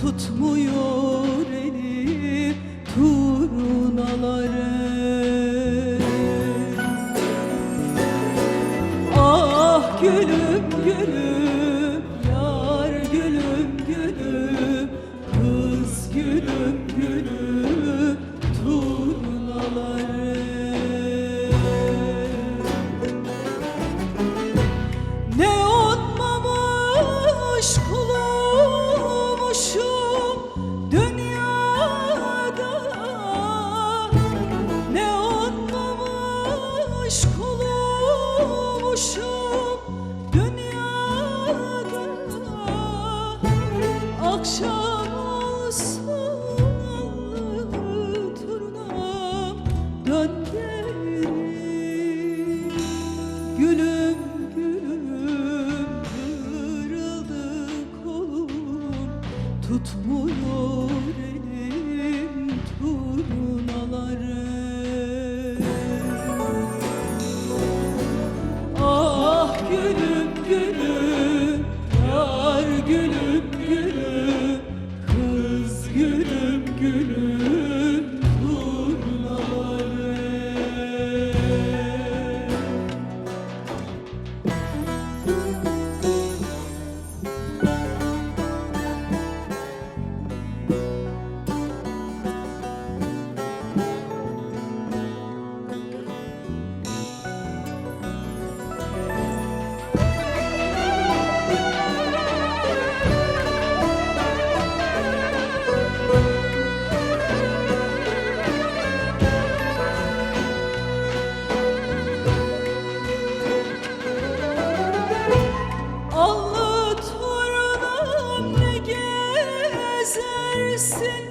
Tutmuyor elim turunaları Ah gülüm gülüm Yar gülüm gülüm Kız gülüm gülüm Turnaları. Ne olmamış kulumuşum Akşam olsun allı turnam dön geri. Gülüm gülüm kırıldı kolum. Tutmuyor elim turnaları. Ah gülüm gülüm Yar gülüm Senhor.